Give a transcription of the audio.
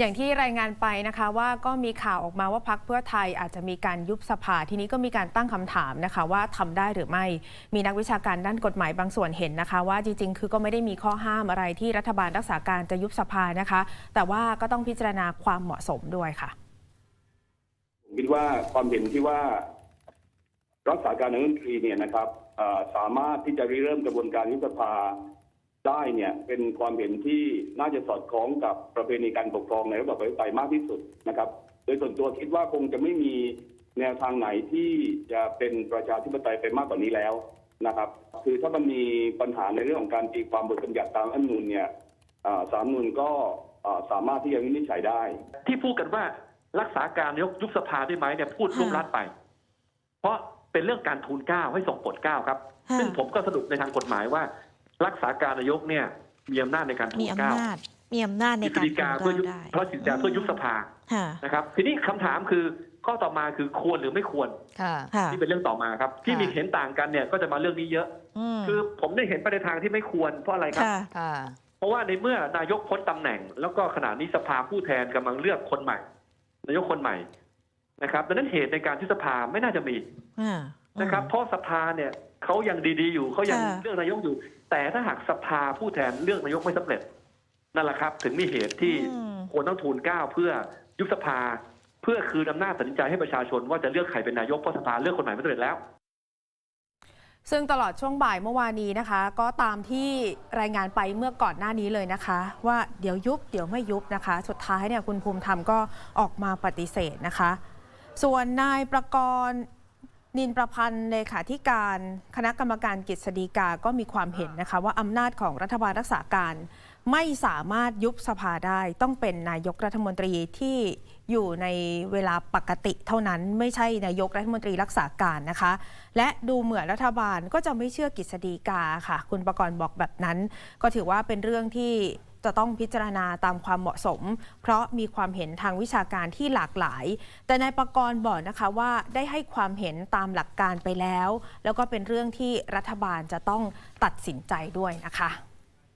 อย่างที่รายงานไปนะคะว่าก็มีข่าวออกมาว่าพักเพื่อไทยอาจจะมีการยุบสภาทีนี้ก็มีการตั้งคำถามนะคะ ว่าทำได้หรือไม่มีนักวิชาการด้านกฎหมายบางส่วนเห็นนะคะ ว่าจริง ๆ คือก็ไม่ได้มีข้อห้ามอะไรที่รัฐบาลรักษาการจะยุบสภานะคะ แต่ว่าก็ต้องพิจารณาความเหมาะสมด้วยค่ะผมคิดว่าความเห็นที่ว่า รักษาการนายกรัฐมนตรีเนี่ยนะครับสามารถที่จะริเริ่มกระบวนการยุบสภา ได้เนี่ยเป็นความเห็นที่น่าจะสอดคล้องกับประเพณีการปกครองในระบอบประชาธิปไตยมากที่สุดนะครับ โดยส่วนตัวคิดว่าคงจะไม่มีแนวทางไหนที่จะเป็นประชาธิปไตยไปมากกว่านี้แล้วนะครับ คือถ้ามันมีปัญหาในเรื่องของการตีความบทบัญญัติตามรัฐธรรมนูญเนี่ยอ่าสามนูญก็อ่าสามารถที่จะวินิจฉัยได้ ที่พูดกันว่ารักษาการนายกยุบสภาได้ไหมเนี่ยพูดรวมรัดไป เพราะเป็นเรื่องการทูลเกล้าให้ส่งโปรดเกล้าครับค่ะซึ่งผมก็สรุปในทางกฎหมายว่า รักษาการนายกเนี่ยมีอำนาจในการทูมีลเกล้าอำนาจมีอำนาจในมีกการติกาทำเพื่อยุบได้เพราะสิทธิเพื่อยุบสภาค่ะนะครับ ทีนี้คำถามคือข้อต่อมาคือควรหรือไม่ควรค่ะค่ะที่เป็นเรื่องต่อมาครับ ที่ค่ะมีเห็นต่างกันเนี่ยก็จะมาเรื่องนี้เยอะมคือผมได้เห็นไปในทางที่ไม่ควรเพราะอะไรครับค่ะค่ะเพราะว่าในเมื่อนายกพ้นตำแหน่ง แล้วก็ขณะนี้สภาผู้แทนกำลังเลือกคนใหม่ นายกคนใหม่นะครับดังนั้นเหตุในการที่สภาไม่น่าจะมีอ่านะครับเพราะสภาเนี่ยเขายังดีๆอยู่เขายังค่ะเลือกนายกอยู่ แต่ถ้าหากสภาผู้แทนเลือกนายกไม่สำเร็จนั่นแหละครับ ถึงมีเหตุที่อืมควรต้องทูลเกล้าเพื่อยุบสภา เพื่อคืนอำนาจตัดสินใจให้ประชาชนว่าจะเลือกใครเป็นนายกเพราะสภาเลือกคนใหม่ไม่สำเร็จแล้วซึ่งตลอดช่วงบ่ายเมื่อวานนี้นะคะ ก็ตามที่รายงานไปเมื่อก่อนหน้านี้เลยนะคะ ว่าเดี๋ยวยุบเดี๋ยวไม่ยุบนะคะ สุดท้ายเนี่ยคุณภูมิธรรมก็ออกมาปฏิเสธนะคะ ส่วนนายประกรณ์ นินประพันธ์เลขาธิการคณะกรรมการกฤษฎีกาก็มีความเห็นนะคะว่าอำนาจของรัฐบาลรักษาการ ไม่สามารถยุบสภาได้ต้องเป็นนายกรัฐมนตรีที่อยู่ในเวลาปกติเท่านั้น ไม่ใช่นายกรัฐมนตรีรักษาการนะคะ และดูเหมือนรัฐบาลก็จะไม่เชื่อกฤษฎีกาค่ะ คุณประกรณ์บอกแบบนั้น ก็ถือว่าเป็นเรื่องที่จะต้องพิจารณาตามความเหมาะสม เพราะมีความเห็นทางวิชาการที่หลากหลาย แต่นายประกรณ์บอกนะคะว่าได้ให้ความเห็นตามหลักการไปแล้ว แล้วก็เป็นเรื่องที่รัฐบาลจะต้องตัดสินใจด้วยนะคะ